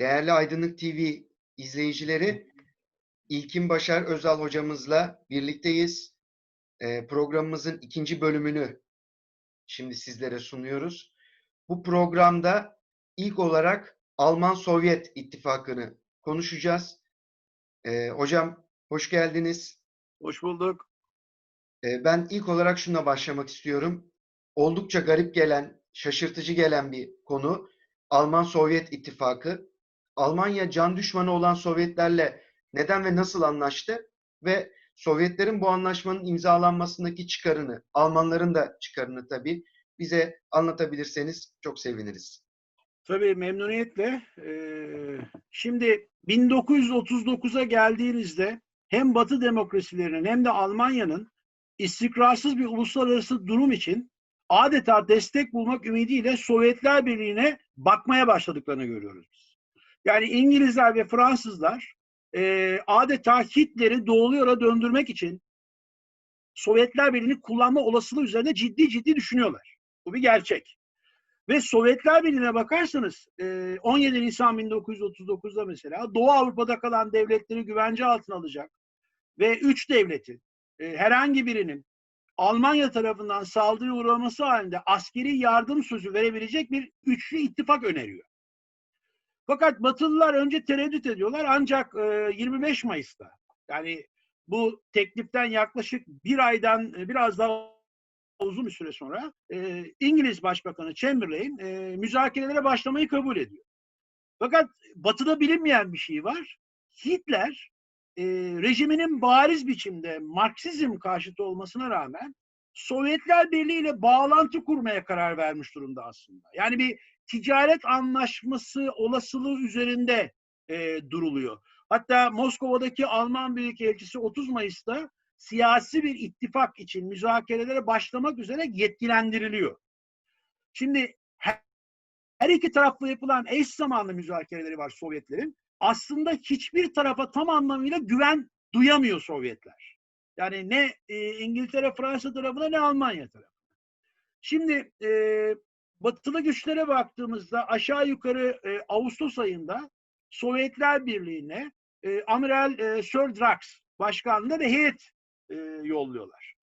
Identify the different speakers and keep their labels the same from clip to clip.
Speaker 1: Değerli Aydınlık TV izleyicileri, İlkin Başar Özal hocamızla birlikteyiz. Ee, programımızın ikinci bölümünü şimdi sizlere sunuyoruz. Bu programda ilk olarak Alman-Sovyet ittifakını konuşacağız. Ee, hocam hoş geldiniz.
Speaker 2: Hoş bulduk.
Speaker 1: Ee, ben ilk olarak şuna başlamak istiyorum. Oldukça garip gelen, şaşırtıcı gelen bir konu. Alman-Sovyet ittifakı. Almanya can düşmanı olan Sovyetlerle neden ve nasıl anlaştı? Ve Sovyetlerin bu anlaşmanın imzalanmasındaki çıkarını, Almanların da çıkarını tabii bize anlatabilirseniz çok seviniriz.
Speaker 2: Tabii memnuniyetle. Ee, şimdi 1939'a geldiğinizde hem Batı demokrasilerinin hem de Almanya'nın istikrarsız bir uluslararası durum için adeta destek bulmak ümidiyle Sovyetler Birliği'ne bakmaya başladıklarını görüyoruz. Yani İngilizler ve Fransızlar e, adeta Hitler'i doğulu yola döndürmek için Sovyetler Birliği'ni kullanma olasılığı üzerinde ciddi ciddi düşünüyorlar. Bu bir gerçek. Ve Sovyetler Birliği'ne bakarsanız 17 Nisan 1939'da mesela Doğu Avrupa'da kalan devletleri güvence altına alacak ve üç devletin herhangi birinin Almanya tarafından saldırı uğraması halinde askeri yardım sözü verebilecek bir üçlü ittifak öneriyor. Fakat Batılılar önce tereddüt ediyorlar ancak 25 Mayıs'ta yani bu tekliften yaklaşık bir aydan biraz daha uzun bir süre sonra e, İngiliz Başbakanı Chamberlain e, müzakerelere başlamayı kabul ediyor. Fakat Batı'da bilinmeyen bir şey var. Hitler e, rejiminin bariz biçimde Marksizm karşıtı olmasına rağmen Sovyetler Birliği ile bağlantı kurmaya karar vermiş durumda aslında. Yani bir ticaret anlaşması olasılığı üzerinde e, duruluyor. Hatta Moskova'daki Alman Büyükelçisi 30 Mayıs'ta siyasi bir ittifak için müzakerelere başlamak üzere yetkilendiriliyor. Şimdi her, iki tarafla yapılan eş zamanlı müzakereleri var Sovyetlerin. Aslında hiçbir tarafa tam anlamıyla güven duyamıyor Sovyetler. Yani ne e, İngiltere, Fransa tarafına ne Almanya tarafına. Şimdi e, batılı güçlere baktığımızda aşağı yukarı e, Ağustos ayında Sovyetler Birliği'ne e, Amiral e, Sir Drax başkanlığında bir heyet e, yolluyorlar.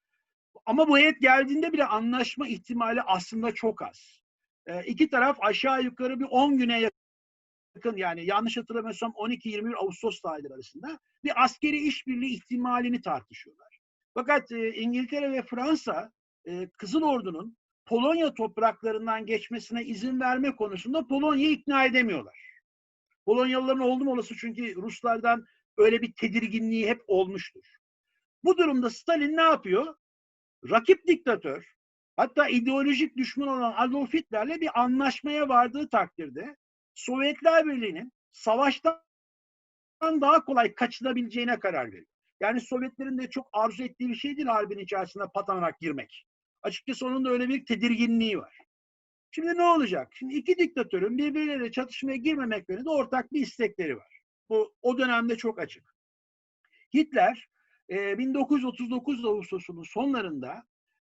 Speaker 2: Ama bu heyet geldiğinde bile anlaşma ihtimali aslında çok az. E, iki taraf aşağı yukarı bir 10 güne yakın yani yanlış hatırlamıyorsam 12-21 Ağustos tarihleri arasında bir askeri işbirliği ihtimalini tartışıyorlar. Fakat e, İngiltere ve Fransa e, Kızıl Ordu'nun Polonya topraklarından geçmesine izin verme konusunda Polonya'yı ikna edemiyorlar. Polonyalıların oldum olası çünkü Ruslardan öyle bir tedirginliği hep olmuştur. Bu durumda Stalin ne yapıyor? Rakip diktatör, hatta ideolojik düşman olan Adolf Hitler'le bir anlaşmaya vardığı takdirde Sovyetler Birliği'nin savaştan daha kolay kaçınabileceğine karar veriyor. Yani Sovyetlerin de çok arzu ettiği bir şey değil harbin içerisine patanarak girmek. Açıkçası onun da öyle bir tedirginliği var. Şimdi ne olacak? Şimdi iki diktatörün birbirleriyle çatışmaya girmemek yönünde ortak bir istekleri var. Bu o dönemde çok açık. Hitler 1939 Ağustos'unun sonlarında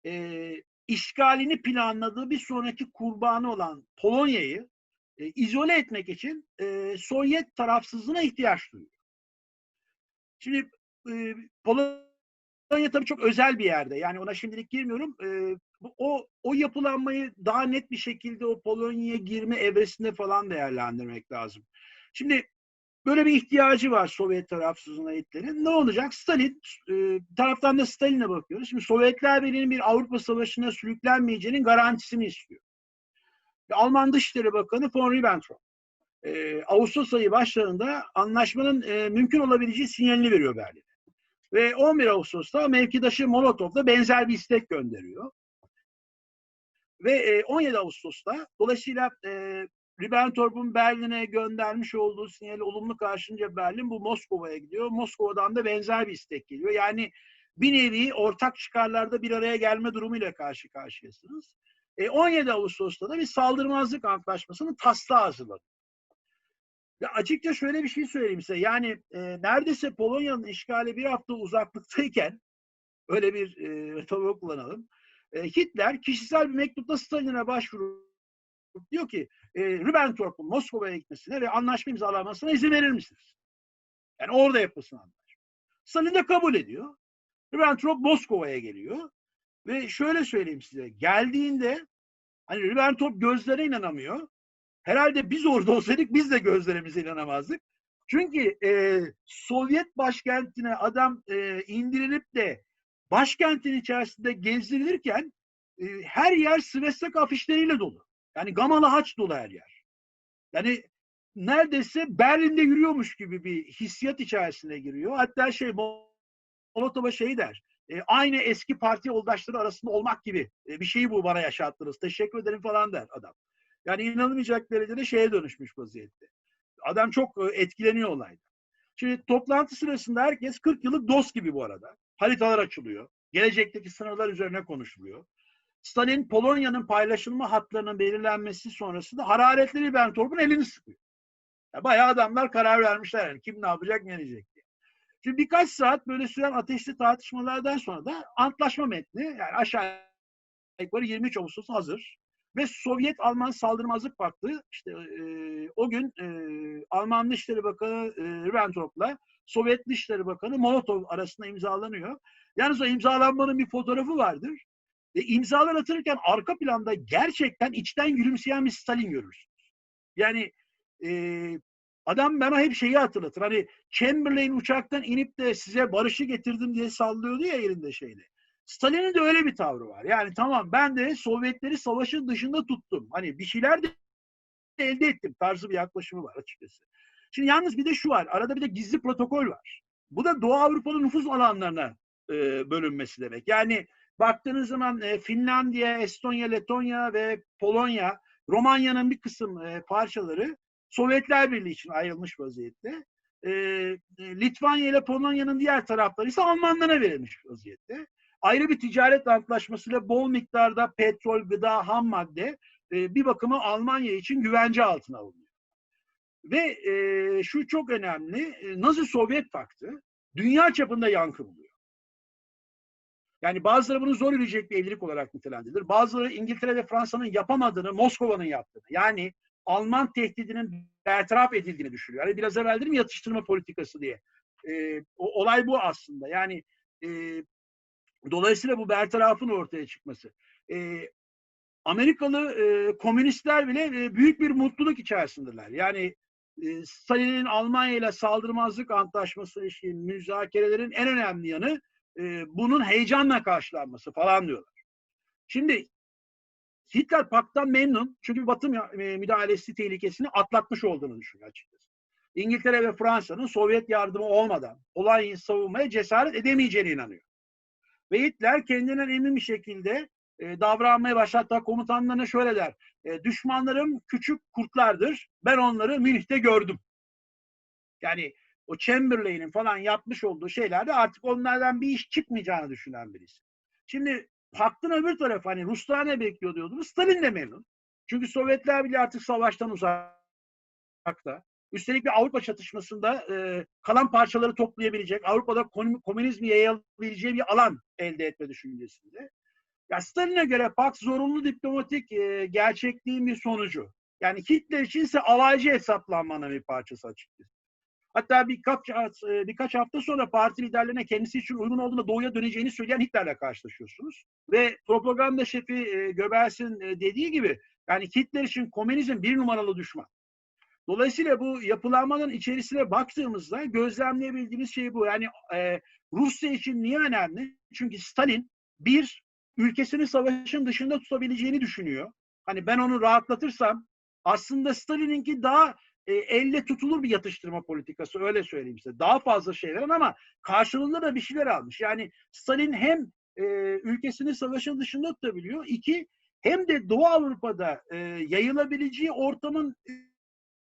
Speaker 2: e, işgalini planladığı bir sonraki kurbanı olan Polonya'yı e, izole etmek için e, Sovyet tarafsızlığına ihtiyaç duyuyor. Şimdi e, Polonya tabii çok özel bir yerde. Yani ona şimdilik girmiyorum. E, o, o yapılanmayı daha net bir şekilde o Polonya'ya girme evresinde falan değerlendirmek lazım. Şimdi Böyle bir ihtiyacı var Sovyet tarafsızlığına Hitler'in. Ne olacak? Stalin, e, taraftan da Stalin'e bakıyoruz. Şimdi Sovyetler Birliği'nin bir Avrupa Savaşı'na sürüklenmeyeceğinin garantisini istiyor. Ve Alman Dışişleri Bakanı von Ribbentrop. E, Ağustos ayı başlarında anlaşmanın e, mümkün olabileceği sinyalini veriyor Berlin'e. Ve 11 Ağustos'ta mevkidaşı Molotov da benzer bir istek gönderiyor. Ve e, 17 Ağustos'ta dolayısıyla e, Ribbentrop'un Berlin'e göndermiş olduğu sinyali olumlu karşınca Berlin bu Moskova'ya gidiyor. Moskova'dan da benzer bir istek geliyor. Yani bir nevi ortak çıkarlarda bir araya gelme durumuyla karşı karşıyasınız. E, 17 Ağustos'ta da bir saldırmazlık antlaşmasının taslağı hazırladı. Ya açıkça şöyle bir şey söyleyeyim size. Yani e, neredeyse Polonya'nın işgali bir hafta uzaklıktayken öyle bir e, metafor kullanalım. E, Hitler kişisel bir mektupla Stalin'e başvurup diyor ki e, Ribbentrop'un Moskova'ya gitmesine ve anlaşma imzalamasına izin verir misiniz? Yani orada yapılsın anlaşma. Stalin de kabul ediyor. Ribbentrop Moskova'ya geliyor. Ve şöyle söyleyeyim size. Geldiğinde hani Ribbentrop gözlerine inanamıyor. Herhalde biz orada olsaydık biz de gözlerimize inanamazdık. Çünkü e, Sovyet başkentine adam e, indirilip de başkentin içerisinde gezdirilirken e, her yer Svestek afişleriyle dolu. Yani gamalı haç dolu her yer. Yani neredeyse Berlin'de yürüyormuş gibi bir hissiyat içerisine giriyor. Hatta şey Molotov'a şey der. E, aynı eski parti yoldaşları arasında olmak gibi e, bir şeyi bu bana yaşattınız. Teşekkür ederim falan der adam. Yani inanılmayacak derecede şeye dönüşmüş vaziyette. Adam çok e, etkileniyor olayda. Şimdi toplantı sırasında herkes 40 yıllık dost gibi bu arada. Haritalar açılıyor. Gelecekteki sınırlar üzerine konuşuluyor. Stalin Polonya'nın paylaşılma hatlarının belirlenmesi sonrasında hararetli Ribbentrop'un elini sıkıyor. Yani bayağı adamlar karar vermişler yani kim ne yapacak ne diyecek diye. Şimdi birkaç saat böyle süren ateşli tartışmalardan sonra da antlaşma metni yani aşağı yukarı 23 Ağustos hazır. Ve Sovyet-Alman saldırmazlık paktı işte e, o gün e, Alman Dışişleri Bakanı e, Ribbentrop'la Sovyet Dışişleri Bakanı Molotov arasında imzalanıyor. Yalnız o imzalanmanın bir fotoğrafı vardır. E, imzalar atılırken arka planda gerçekten içten gülümseyen bir Stalin görürsünüz. Yani e, adam bana hep şeyi hatırlatır. Hani Chamberlain uçaktan inip de size barışı getirdim diye sallıyordu ya elinde şeyle. Stalin'in de öyle bir tavrı var. Yani tamam ben de Sovyetleri savaşın dışında tuttum. Hani bir şeyler de elde ettim tarzı bir yaklaşımı var açıkçası. Şimdi yalnız bir de şu var. Arada bir de gizli protokol var. Bu da Doğu Avrupa'nın nüfus alanlarına e, bölünmesi demek. Yani baktığınız zaman e, Finlandiya, Estonya, Letonya ve Polonya, Romanya'nın bir kısım e, parçaları Sovyetler Birliği için ayrılmış vaziyette. E, Litvanya ile Polonya'nın diğer tarafları ise Almanlara verilmiş vaziyette ayrı bir ticaret antlaşmasıyla bol miktarda petrol, gıda, ham madde e, bir bakıma Almanya için güvence altına alınıyor. Ve e, şu çok önemli, e, Nazi-Sovyet paktı dünya çapında yankı buluyor. Yani bazıları bunu zor yürüyecek bir evlilik olarak nitelendirilir. Bazıları İngiltere ve Fransa'nın yapamadığını, Moskova'nın yaptığını. Yani Alman tehdidinin bertaraf edildiğini düşünüyor. Yani biraz evvel dedim yatıştırma politikası diye. E, o, olay bu aslında. Yani e, Dolayısıyla bu bertarafın ortaya çıkması. E, Amerikalı e, komünistler bile e, büyük bir mutluluk içerisindeler. Yani e, Stalin'in Almanya ile saldırmazlık antlaşması işte, müzakerelerin en önemli yanı e, bunun heyecanla karşılanması falan diyorlar. Şimdi Hitler paktan memnun çünkü Batı müdahalesi tehlikesini atlatmış olduğunu düşünüyor açıkçası. İngiltere ve Fransa'nın Sovyet yardımı olmadan olayı savunmaya cesaret edemeyeceğine inanıyor. Ve Hitler kendinden emin bir şekilde e, davranmaya. Hatta komutanlarına şöyle der. E, düşmanlarım küçük kurtlardır. Ben onları Münih'te gördüm. Yani o Chamberlain'in falan yapmış olduğu şeylerde artık onlardan bir iş çıkmayacağını düşünen birisi. Şimdi paktın öbür tarafı hani Ruslar ne bekliyor diyordunuz. Stalin de memnun. Çünkü Sovyetler bile artık savaştan uzakta. Üstelik bir Avrupa çatışmasında e, kalan parçaları toplayabilecek, Avrupa'da komünizmi yayabileceği bir alan elde etme düşüncesinde. Ya Stalin'e göre pakt zorunlu diplomatik e, gerçekliğin bir sonucu. Yani Hitler için ise alaycı hesaplanmanın bir parçası açıkçası. Hatta birkaç, e, birkaç hafta sonra parti liderlerine kendisi için uygun olduğunda doğuya döneceğini söyleyen Hitler'le karşılaşıyorsunuz. Ve propaganda şefi e, Göbels'in e, dediği gibi yani Hitler için komünizm bir numaralı düşman. Dolayısıyla bu yapılanmanın içerisine baktığımızda gözlemleyebildiğimiz şey bu. Yani e, Rusya için niye önemli? Çünkü Stalin bir ülkesini savaşın dışında tutabileceğini düşünüyor. Hani ben onu rahatlatırsam aslında Stalin'inki daha e, elle tutulur bir yatıştırma politikası öyle söyleyeyim size. Daha fazla şeyler ama karşılığında da bir şeyler almış. Yani Stalin hem e, ülkesini savaşın dışında tutabiliyor. iki hem de Doğu Avrupa'da e, yayılabileceği ortamın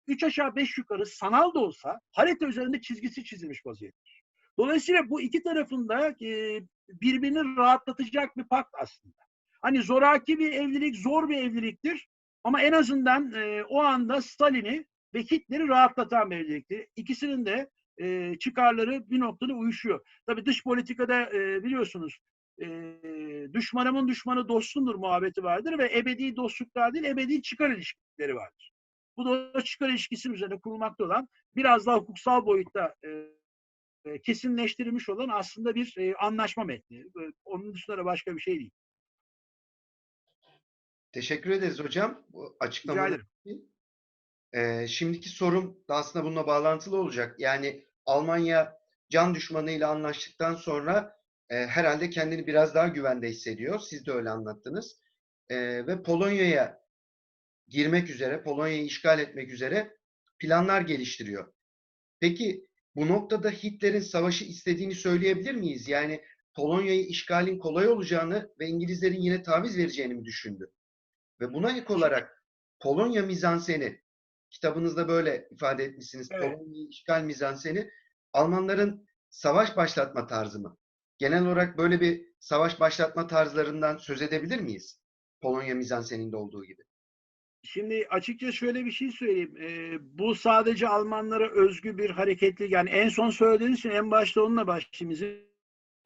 Speaker 2: üç aşağı beş yukarı sanal da olsa harita üzerinde çizgisi çizilmiş vaziyettir. Dolayısıyla bu iki tarafında e, birbirini rahatlatacak bir pakt aslında. Hani zoraki bir evlilik zor bir evliliktir ama en azından e, o anda Stalin'i ve Hitler'i rahatlatan bir evliliktir. İkisinin de e, çıkarları bir noktada uyuşuyor. Tabii dış politikada e, biliyorsunuz düşmanımın düşmanı dostumdur muhabbeti vardır ve ebedi dostluklar değil ebedi çıkar ilişkileri vardır. Bu da çıkar ilişkisi üzerine kurulmakta olan biraz daha hukuksal boyutta e, e, kesinleştirilmiş olan aslında bir e, anlaşma metni. E, Onun dışında da başka bir şey değil.
Speaker 1: Teşekkür ederiz hocam açıklamalar için. Ee, şimdiki sorum da aslında bununla bağlantılı olacak. Yani Almanya can düşmanıyla anlaştıktan sonra e, herhalde kendini biraz daha güvende hissediyor. Siz de öyle anlattınız. Ee, ve Polonya'ya girmek üzere, Polonya'yı işgal etmek üzere planlar geliştiriyor. Peki bu noktada Hitler'in savaşı istediğini söyleyebilir miyiz? Yani Polonya'yı işgalin kolay olacağını ve İngilizlerin yine taviz vereceğini mi düşündü? Ve buna ek olarak Polonya mizanseni, kitabınızda böyle ifade etmişsiniz.
Speaker 2: Evet.
Speaker 1: Polonya işgal mizanseni, Almanların savaş başlatma tarzı mı? Genel olarak böyle bir savaş başlatma tarzlarından söz edebilir miyiz? Polonya mizanseninde olduğu gibi.
Speaker 2: Şimdi açıkça şöyle bir şey söyleyeyim. Ee, bu sadece Almanlara özgü bir hareketli. Yani en son söylediğiniz için en başta onunla başlayayım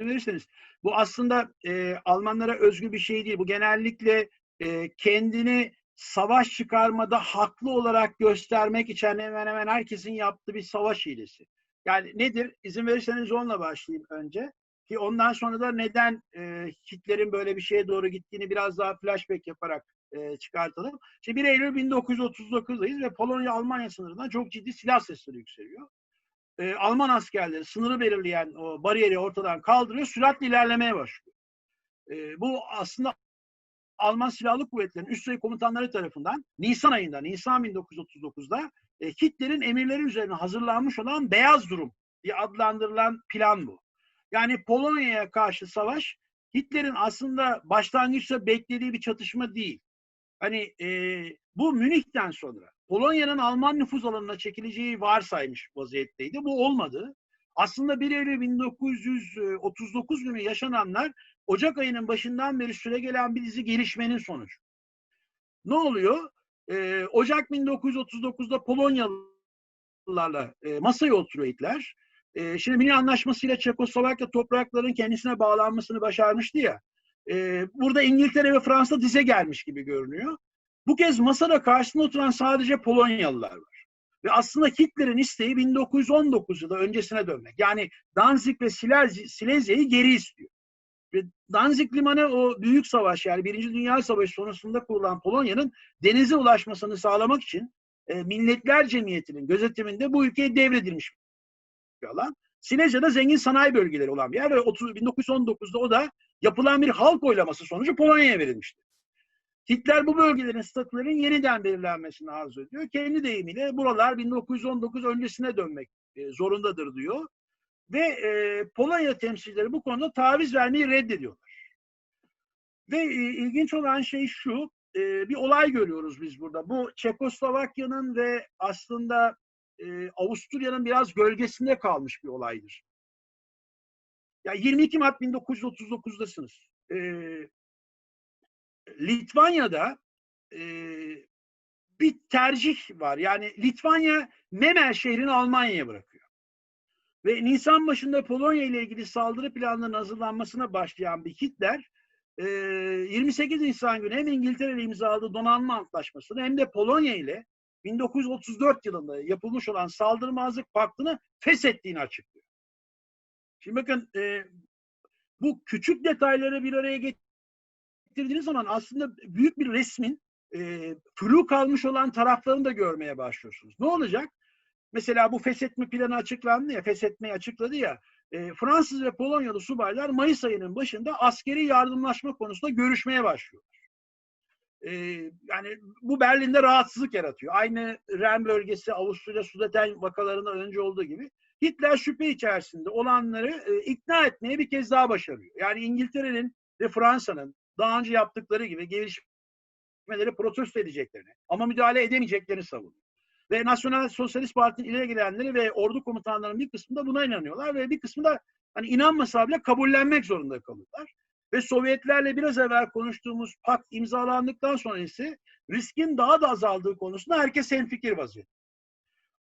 Speaker 2: verirseniz. Bu aslında e, Almanlara özgü bir şey değil. Bu genellikle e, kendini savaş çıkarmada haklı olarak göstermek için hemen hemen herkesin yaptığı bir savaş hilesi. Yani nedir? İzin verirseniz onunla başlayayım önce. Ki ondan sonra da neden e, Hitler'in böyle bir şeye doğru gittiğini biraz daha flashback yaparak e, çıkartalım. Şimdi 1 Eylül 1939'dayız ve Polonya-Almanya sınırından çok ciddi silah sesleri yükseliyor. E, Alman askerleri sınırı belirleyen o bariyeri ortadan kaldırıyor, süratle ilerlemeye başlıyor. E, bu aslında Alman Silahlı Kuvvetleri'nin üst düzey komutanları tarafından Nisan ayında, Nisan 1939'da e, Hitler'in emirleri üzerine hazırlanmış olan beyaz durum diye adlandırılan plan bu. Yani Polonya'ya karşı savaş Hitler'in aslında başlangıçta beklediği bir çatışma değil. Hani e, bu Münih'ten sonra Polonya'nın Alman nüfuz alanına çekileceği varsaymış vaziyetteydi. Bu olmadı. Aslında 1 Eylül 1939 günü yaşananlar Ocak ayının başından beri süre gelen bir dizi gelişmenin sonucu. Ne oluyor? Ee, Ocak 1939'da Polonyalılarla e, masaya oturuyor Hitler. E, şimdi Münih Anlaşması'yla Çekoslovakya topraklarının kendisine bağlanmasını başarmıştı ya. E, burada İngiltere ve Fransa dize gelmiş gibi görünüyor. Bu kez masada karşısında oturan sadece Polonyalılar var. Ve aslında Hitler'in isteği 1919 yılı öncesine dönmek. Yani Danzig ve Silez- Silezya'yı geri istiyor. Ve Danzig Limanı o büyük savaş yani Birinci Dünya Savaşı sonrasında kurulan Polonya'nın denize ulaşmasını sağlamak için e, Milletler Cemiyeti'nin gözetiminde bu ülkeye devredilmiş bir alan. Silezya'da zengin sanayi bölgeleri olan bir yer ve 30, 1919'da o da yapılan bir halk oylaması sonucu Polonya'ya verilmişti. Hitler bu bölgelerin statülerinin yeniden belirlenmesini arzu ediyor. Kendi deyimiyle buralar 1919 öncesine dönmek e, zorundadır diyor. Ve e, Polonya temsilcileri bu konuda taviz vermeyi reddediyorlar. Ve e, ilginç olan şey şu, e, bir olay görüyoruz biz burada. Bu Çekoslovakya'nın ve aslında e, Avusturya'nın biraz gölgesinde kalmış bir olaydır. Ya 22 Mart 1939'dasınız. E, Litvanya'da e, bir tercih var. Yani Litvanya Memel şehrini Almanya'ya bırakıyor. Ve Nisan başında Polonya ile ilgili saldırı planlarının hazırlanmasına başlayan bir Hitler e, 28 Nisan günü hem İngiltere ile imzaladığı donanma antlaşmasını hem de Polonya ile 1934 yılında yapılmış olan saldırmazlık paktını feshettiğini açıklıyor. Şimdi bakın e, bu küçük detayları bir araya getirdiğiniz zaman aslında büyük bir resmin e, flu kalmış olan taraflarını da görmeye başlıyorsunuz. Ne olacak? Mesela bu feshetme planı açıklandı ya, feshetmeyi açıkladı ya, e, Fransız ve Polonyalı subaylar Mayıs ayının başında askeri yardımlaşma konusunda görüşmeye başlıyorlar. E, yani bu Berlin'de rahatsızlık yaratıyor. Aynı Ren bölgesi Avusturya Sudeten vakalarında önce olduğu gibi Hitler şüphe içerisinde olanları e, ikna etmeye bir kez daha başarıyor. Yani İngiltere'nin ve Fransa'nın daha önce yaptıkları gibi gelişmeleri protesto edeceklerini ama müdahale edemeyeceklerini savunuyor. Ve Nasyonel Sosyalist Parti'nin ileri gelenleri ve ordu komutanlarının bir kısmı da buna inanıyorlar ve bir kısmı da hani inanmasa bile kabullenmek zorunda kalıyorlar. Ve Sovyetlerle biraz evvel konuştuğumuz pakt imzalandıktan sonra ise riskin daha da azaldığı konusunda herkes hemfikir vaziyette.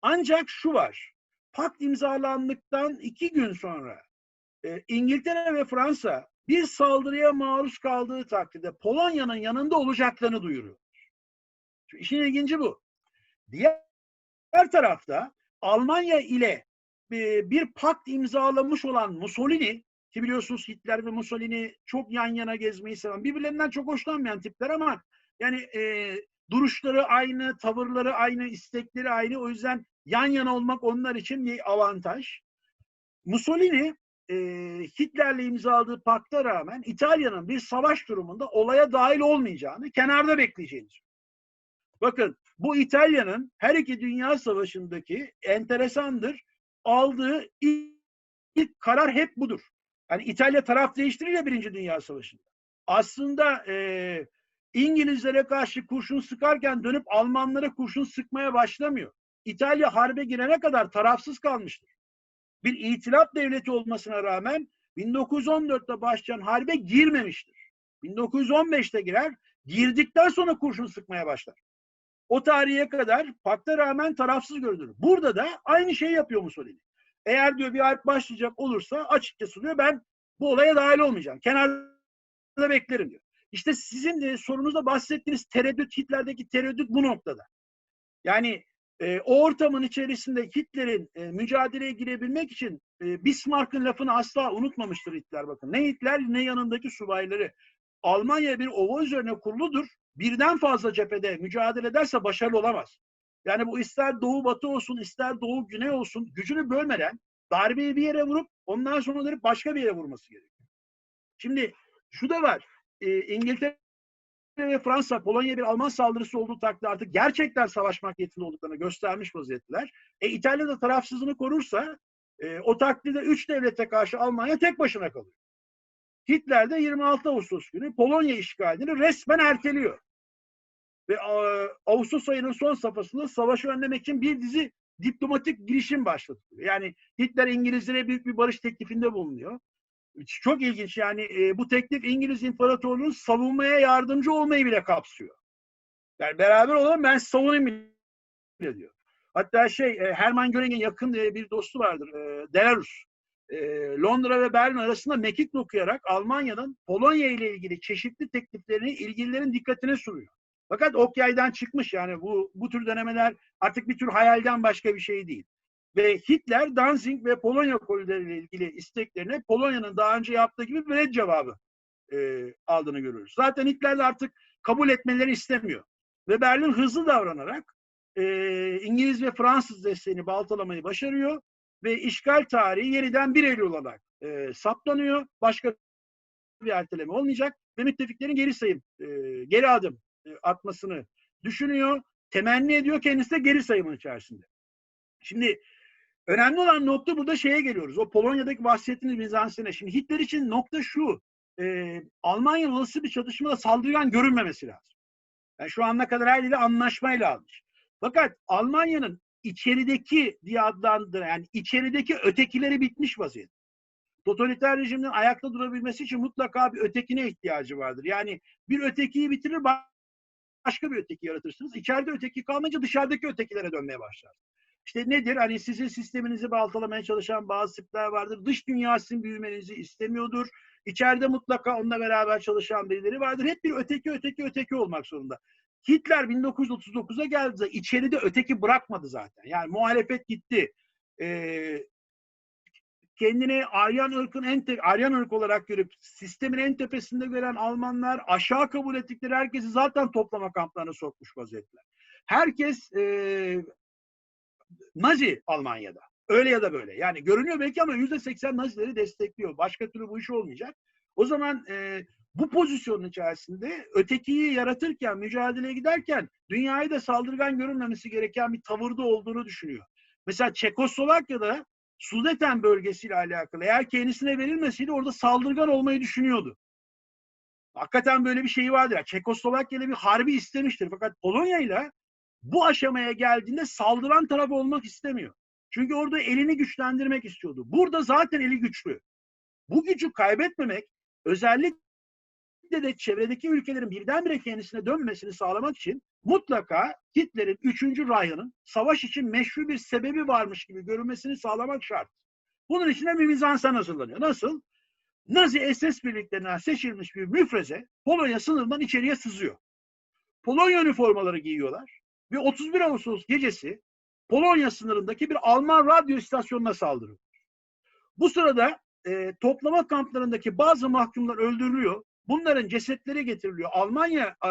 Speaker 2: Ancak şu var, pakt imzalandıktan iki gün sonra e, İngiltere ve Fransa bir saldırıya maruz kaldığı takdirde Polonya'nın yanında olacaklarını duyuruyor. Şu işin ilginci bu. Diğer tarafta Almanya ile e, bir pakt imzalamış olan Mussolini ki biliyorsunuz Hitler ve Mussolini çok yan yana gezmeyi seven, birbirlerinden çok hoşlanmayan tipler ama yani e, duruşları aynı, tavırları aynı, istekleri aynı. O yüzden yan yana olmak onlar için bir avantaj. Mussolini e, Hitler'le imzaladığı pakta rağmen İtalya'nın bir savaş durumunda olaya dahil olmayacağını, kenarda bekleyeceğini. Bakın bu İtalya'nın her iki dünya savaşındaki enteresandır aldığı ilk, ilk karar hep budur. Yani İtalya taraf değiştirir ya Birinci Dünya Savaşı'nda. Aslında e, İngilizlere karşı kurşun sıkarken dönüp Almanlara kurşun sıkmaya başlamıyor. İtalya harbe girene kadar tarafsız kalmıştır. Bir itilaf devleti olmasına rağmen 1914'te başlayan harbe girmemiştir. 1915'te girer, girdikten sonra kurşun sıkmaya başlar. O tarihe kadar pakta rağmen tarafsız görülür. Burada da aynı şeyi yapıyor Mussolini. Eğer diyor bir harp başlayacak olursa açıkçası diyor ben bu olaya dahil olmayacağım. Kenarda beklerim diyor. İşte sizin de sorunuzda bahsettiğiniz tereddüt, Hitler'deki tereddüt bu noktada. Yani e, o ortamın içerisinde Hitler'in e, mücadeleye girebilmek için e, Bismarck'ın lafını asla unutmamıştır Hitler bakın. Ne Hitler ne yanındaki subayları. Almanya bir ova üzerine kuruludur. Birden fazla cephede mücadele ederse başarılı olamaz. Yani bu ister doğu batı olsun, ister doğu güney olsun gücünü bölmeden darbeyi bir yere vurup ondan sonra dönüp başka bir yere vurması gerekiyor. Şimdi şu da var. E, İngiltere ve Fransa Polonya bir Alman saldırısı olduğu takdirde artık gerçekten savaşmak niyetinde olduklarını göstermiş vaziyetteler. E, İtalya da tarafsızlığını korursa e, o takdirde üç devlete karşı Almanya tek başına kalıyor. Hitler de 26 Ağustos günü Polonya işgalini resmen erteliyor. Ve Ağustos ayının son safhasında savaşı önlemek için bir dizi diplomatik girişim başlatıyor. Yani Hitler İngilizlere büyük bir barış teklifinde bulunuyor. Çok ilginç yani e, bu teklif İngiliz İmparatorluğu'nun savunmaya yardımcı olmayı bile kapsıyor. Yani beraber olalım ben savunayım bile diyor. Hatta şey e, Hermann Göring'in yakın e, bir dostu vardır. E, Delarus. E, Londra ve Berlin arasında mekik okuyarak Almanya'nın Polonya ile ilgili çeşitli tekliflerini ilgililerin dikkatine sunuyor. Fakat ok yaydan çıkmış yani bu bu tür denemeler artık bir tür hayalden başka bir şey değil. Ve Hitler Danzig ve Polonya kolileriyle ilgili isteklerine Polonya'nın daha önce yaptığı gibi bir red cevabı e, aldığını görüyoruz. Zaten Hitler artık kabul etmeleri istemiyor. Ve Berlin hızlı davranarak e, İngiliz ve Fransız desteğini baltalamayı başarıyor ve işgal tarihi yeniden 1 Eylül olarak e, saptanıyor. Başka bir erteleme olmayacak ve müttefiklerin geri sayım, e, geri adım atmasını düşünüyor. Temenni ediyor kendisi de geri sayımın içerisinde. Şimdi önemli olan nokta burada şeye geliyoruz. O Polonya'daki bahsettiğiniz Bizans'ine. Şimdi Hitler için nokta şu. E, Almanya olası bir çatışmada saldırgan görünmemesi lazım. Yani şu ana kadar her ile anlaşmayla almış. Fakat Almanya'nın içerideki diye adlandıran yani içerideki ötekileri bitmiş vaziyette. Totaliter rejimin ayakta durabilmesi için mutlaka bir ötekine ihtiyacı vardır. Yani bir ötekiyi bitirir başka bir öteki yaratırsınız. İçeride öteki kalmayınca dışarıdaki ötekilere dönmeye başlar. İşte nedir? Hani sizin sisteminizi baltalamaya çalışan bazı tipler vardır. Dış dünya sizin büyümenizi istemiyordur. İçeride mutlaka onunla beraber çalışan birileri vardır. Hep bir öteki öteki öteki olmak zorunda. Hitler 1939'a geldi. içeride öteki bırakmadı zaten. Yani muhalefet gitti. Ee, kendini Aryan ırkın en te- Aryan ırk olarak görüp sistemin en tepesinde gören Almanlar aşağı kabul ettikleri herkesi zaten toplama kamplarına sokmuş vaziyetler. Herkes e, Nazi Almanya'da. Öyle ya da böyle. Yani görünüyor belki ama yüzde seksen Nazileri destekliyor. Başka türlü bu iş olmayacak. O zaman e, bu pozisyonun içerisinde ötekiyi yaratırken, mücadeleye giderken dünyayı da saldırgan görünmemesi gereken bir tavırda olduğunu düşünüyor. Mesela Çekoslovakya'da Sudeten bölgesiyle alakalı eğer kendisine verilmeseydi orada saldırgan olmayı düşünüyordu. Hakikaten böyle bir şey vardır. Çekoslovakya'da bir harbi istemiştir. Fakat Polonya ile bu aşamaya geldiğinde saldıran taraf olmak istemiyor. Çünkü orada elini güçlendirmek istiyordu. Burada zaten eli güçlü. Bu gücü kaybetmemek özellikle de çevredeki ülkelerin birdenbire kendisine dönmesini sağlamak için mutlaka Hitler'in 3. Reich'ının savaş için meşru bir sebebi varmış gibi görünmesini sağlamak şart. Bunun için de bir mizansen hazırlanıyor. Nasıl? Nazi SS birliklerinden seçilmiş bir müfreze Polonya sınırından içeriye sızıyor. Polonya üniformaları giyiyorlar ve 31 Ağustos gecesi Polonya sınırındaki bir Alman radyo istasyonuna saldırıyor. Bu sırada e, toplama kamplarındaki bazı mahkumlar öldürülüyor. Bunların cesetleri getiriliyor. Almanya e,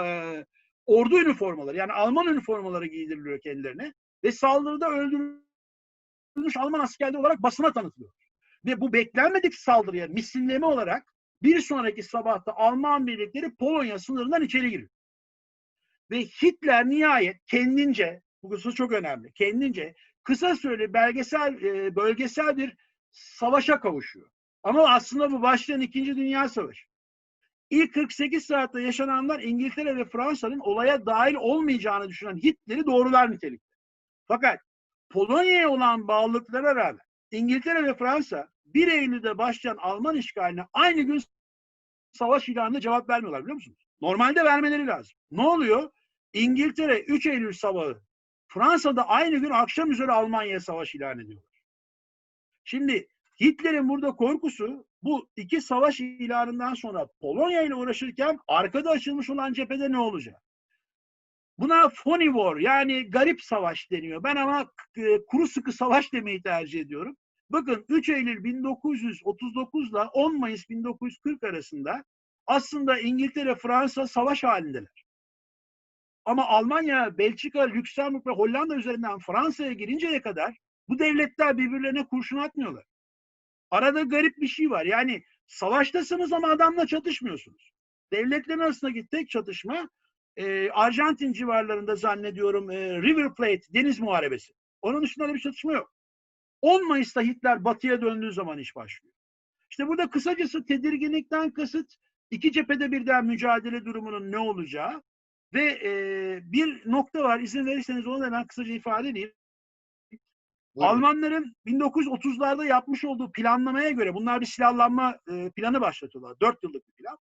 Speaker 2: ordu üniformaları yani Alman üniformaları giydiriliyor kendilerine ve saldırıda öldürülmüş Alman askerleri olarak basına tanıtılıyor. Ve bu beklenmedik saldırıya misilleme olarak bir sonraki sabahta Alman birlikleri Polonya sınırından içeri giriyor. Ve Hitler nihayet kendince, bu husus çok önemli, kendince kısa süreli belgesel, e, bölgesel bir savaşa kavuşuyor. Ama aslında bu başlayan İkinci Dünya Savaşı. İlk 48 saatte yaşananlar İngiltere ve Fransa'nın olaya dahil olmayacağını düşünen Hitler'i doğrular nitelikte. Fakat Polonya'ya olan bağlılıklara rağmen İngiltere ve Fransa 1 Eylül'de başlayan Alman işgaline aynı gün savaş ilanına cevap vermiyorlar biliyor musunuz? Normalde vermeleri lazım. Ne oluyor? İngiltere 3 Eylül sabahı Fransa'da aynı gün akşam üzere Almanya'ya savaş ilan ediyorlar. Şimdi Hitler'in burada korkusu bu iki savaş ilanından sonra Polonya ile uğraşırken arkada açılmış olan cephede ne olacak? Buna funny war yani garip savaş deniyor. Ben ama e, kuru sıkı savaş demeyi tercih ediyorum. Bakın 3 Eylül 1939 ile 10 Mayıs 1940 arasında aslında İngiltere, Fransa savaş halindeler. Ama Almanya, Belçika, Lüksemburg ve Hollanda üzerinden Fransa'ya girinceye kadar bu devletler birbirlerine kurşun atmıyorlar. Arada garip bir şey var. Yani savaştasınız ama adamla çatışmıyorsunuz. Devletlerin arasındaki tek çatışma e, Arjantin civarlarında zannediyorum e, River Plate deniz muharebesi. Onun dışında bir çatışma yok. 10 Mayıs'ta Hitler batıya döndüğü zaman iş başlıyor. İşte burada kısacası tedirginlikten kasıt iki cephede birden mücadele durumunun ne olacağı ve e, bir nokta var. İzin verirseniz onu da ben kısaca ifade edeyim.
Speaker 1: Buyurun.
Speaker 2: Almanların 1930'larda yapmış olduğu planlamaya göre bunlar bir silahlanma e, planı başlatıyorlar. 4 yıllık bir plan.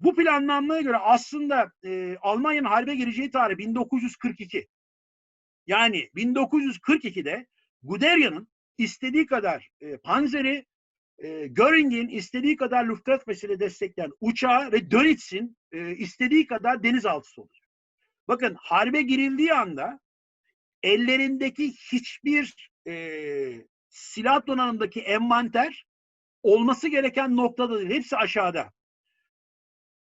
Speaker 2: Bu planlanmaya göre aslında e, Almanya'nın harbe gireceği tarih 1942. Yani 1942'de Guderian'ın istediği kadar e, Panzer'i, e, Göring'in istediği kadar Luftwaffe'siyle destekleyen uçağı ve Dönitz'in e, istediği kadar denizaltısı olacak. Bakın harbe girildiği anda ellerindeki hiçbir e, silah donanımdaki envanter olması gereken noktada değil. Hepsi aşağıda.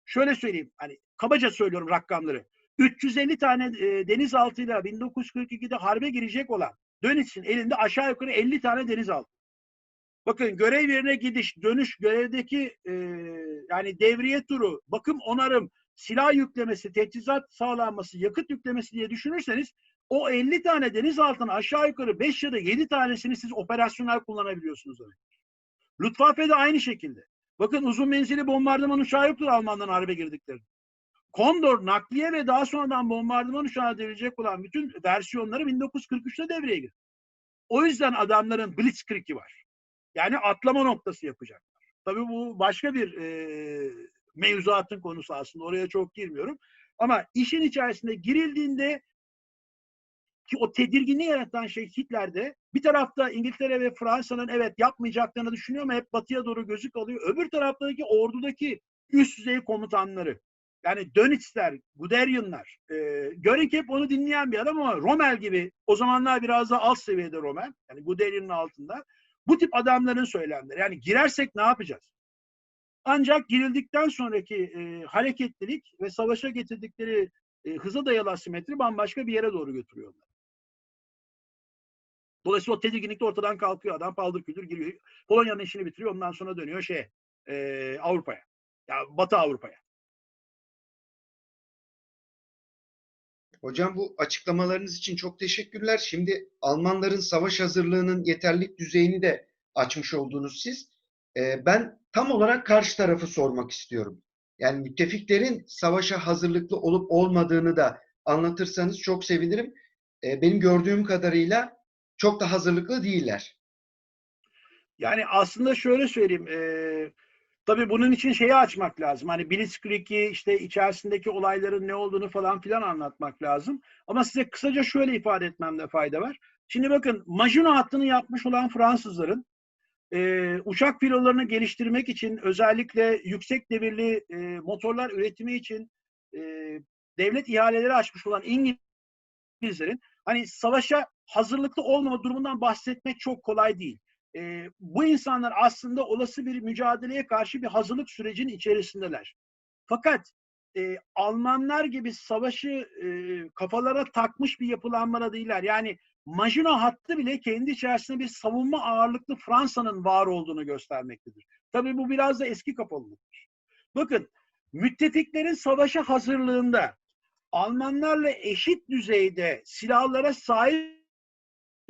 Speaker 2: Şöyle söyleyeyim. Hani kabaca söylüyorum rakamları. 350 tane e, denizaltıyla 1942'de harbe girecek olan Dönüş'ün elinde aşağı yukarı 50 tane denizaltı. Bakın görev yerine gidiş, dönüş, görevdeki e, yani devriye turu, bakım onarım, silah yüklemesi, teçhizat sağlanması, yakıt yüklemesi diye düşünürseniz o 50 tane denizaltının aşağı yukarı 5 ya da 7 tanesini siz operasyonel kullanabiliyorsunuz. Luftwaffe de aynı şekilde. Bakın uzun menzili bombardıman uçağı yoktur Almanların harbe girdiklerinde. Kondor, nakliye ve daha sonradan bombardıman uçağı devrilecek olan bütün versiyonları 1943'te devreye girdi. O yüzden adamların Blitzkrieg'i var. Yani atlama noktası yapacaklar. Tabii bu başka bir e, mevzuatın konusu aslında. Oraya çok girmiyorum. Ama işin içerisinde girildiğinde ki o tedirginliği yaratan şey Hitler'de bir tarafta İngiltere ve Fransa'nın evet yapmayacaklarını düşünüyor ama hep batıya doğru gözük alıyor. Öbür taraftaki ordudaki üst düzey komutanları yani Dönitzler, Guderianlar, e, Göring hep onu dinleyen bir adam ama Rommel gibi o zamanlar biraz daha alt seviyede Rommel, yani Guderian'ın altında. Bu tip adamların söylemleri. Yani girersek ne yapacağız? Ancak girildikten sonraki e, hareketlilik ve savaşa getirdikleri e, hıza dayalı asimetri bambaşka bir yere doğru götürüyorlar. Dolayısıyla o tedirginlik de ortadan kalkıyor. Adam paldır küldür giriyor. Polonya'nın işini bitiriyor. Ondan sonra dönüyor şeye, e, Avrupa'ya. Ya Batı Avrupa'ya.
Speaker 1: Hocam bu açıklamalarınız için çok teşekkürler. Şimdi Almanların savaş hazırlığının yeterlilik düzeyini de açmış oldunuz siz. Ee, ben tam olarak karşı tarafı sormak istiyorum. Yani müttefiklerin savaşa hazırlıklı olup olmadığını da anlatırsanız çok sevinirim. Ee, benim gördüğüm kadarıyla çok da hazırlıklı değiller.
Speaker 2: Yani aslında şöyle söyleyeyim. E, tabii bunun için şeyi açmak lazım. Hani Blitzkrieg'i işte içerisindeki olayların ne olduğunu falan filan anlatmak lazım. Ama size kısaca şöyle ifade etmemde fayda var. Şimdi bakın Maginot hattını yapmış olan Fransızların e, uçak filolarını geliştirmek için özellikle yüksek devirli e, motorlar üretimi için e, devlet ihaleleri açmış olan İngilizlerin hani savaşa hazırlıklı olmama durumundan bahsetmek çok kolay değil. E, bu insanlar aslında olası bir mücadeleye karşı bir hazırlık sürecinin içerisindeler. Fakat e, Almanlar gibi savaşı e, kafalara takmış bir yapılanmada değiller. Yani Maginot hattı bile kendi içerisinde bir savunma ağırlıklı Fransa'nın var olduğunu göstermektedir. Tabii bu biraz da eski kapalılıktır. Bakın müttefiklerin savaşa hazırlığında Almanlarla eşit düzeyde silahlara sahip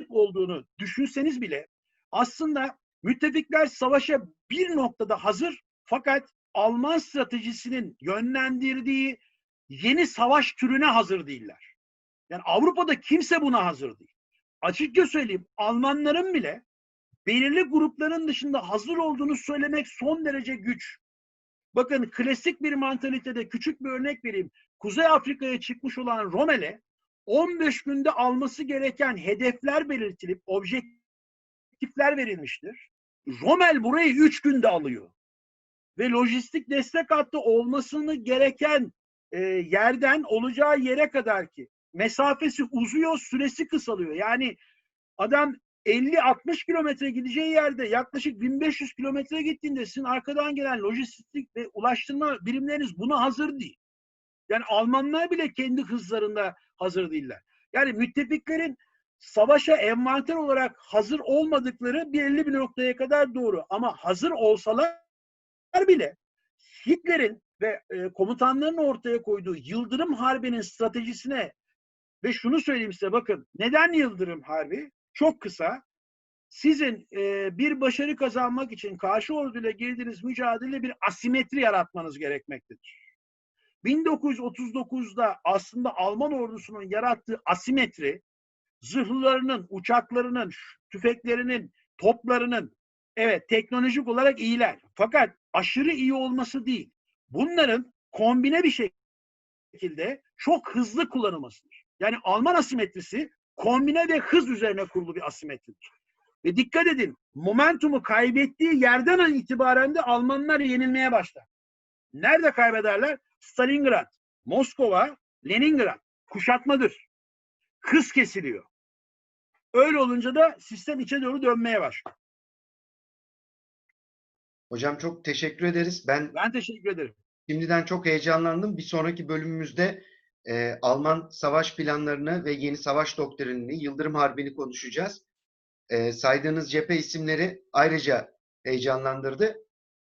Speaker 2: olduğunu düşünseniz bile aslında müttefikler savaşa bir noktada hazır fakat Alman stratejisinin yönlendirdiği yeni savaş türüne hazır değiller. Yani Avrupa'da kimse buna hazır değil. Açıkça söyleyeyim Almanların bile belirli grupların dışında hazır olduğunu söylemek son derece güç. Bakın klasik bir mantalitede küçük bir örnek vereyim. Kuzey Afrika'ya çıkmış olan Rommel'e 15 günde alması gereken hedefler belirtilip objektifler verilmiştir. Rommel burayı 3 günde alıyor. Ve lojistik destek hattı olmasını gereken e, yerden olacağı yere kadar ki mesafesi uzuyor, süresi kısalıyor. Yani adam 50-60 kilometre gideceği yerde yaklaşık 1500 kilometre gittiğinde sizin arkadan gelen lojistik ve ulaştırma birimleriniz buna hazır değil. Yani Almanlar bile kendi hızlarında hazır değiller. Yani müttefiklerin savaşa envanter olarak hazır olmadıkları belirli bir noktaya kadar doğru. Ama hazır olsalar bile Hitler'in ve e, komutanların ortaya koyduğu Yıldırım Harbi'nin stratejisine ve şunu söyleyeyim size bakın neden Yıldırım Harbi? Çok kısa. Sizin e, bir başarı kazanmak için karşı orduyla girdiğiniz mücadele bir asimetri yaratmanız gerekmektedir. 1939'da aslında Alman ordusunun yarattığı asimetri zırhlarının, uçaklarının, tüfeklerinin, toplarının evet teknolojik olarak iyiler. Fakat aşırı iyi olması değil. Bunların kombine bir şekilde çok hızlı kullanılmasıdır. Yani Alman asimetrisi kombine ve hız üzerine kurulu bir asimetridir. Ve dikkat edin, momentumu kaybettiği yerden itibaren de Almanlar yenilmeye başlar. Nerede kaybederler? Stalingrad, Moskova, Leningrad. Kuşatmadır. Hız kesiliyor. Öyle olunca da sistem içe doğru dönmeye başlıyor.
Speaker 1: Hocam çok teşekkür ederiz. Ben
Speaker 2: Ben teşekkür ederim.
Speaker 1: şimdiden çok heyecanlandım. Bir sonraki bölümümüzde e, Alman savaş planlarını ve yeni savaş doktrinini, Yıldırım Harbi'ni konuşacağız. E, saydığınız cephe isimleri ayrıca heyecanlandırdı.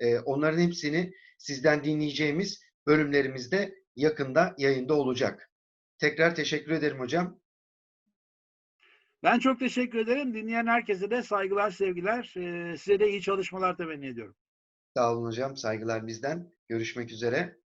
Speaker 1: E, onların hepsini sizden dinleyeceğimiz bölümlerimizde yakında yayında olacak. Tekrar teşekkür ederim hocam.
Speaker 2: Ben çok teşekkür ederim. Dinleyen herkese de saygılar, sevgiler. Ee, size de iyi çalışmalar temenni ediyorum.
Speaker 1: Sağ olun hocam. Saygılar bizden. Görüşmek üzere.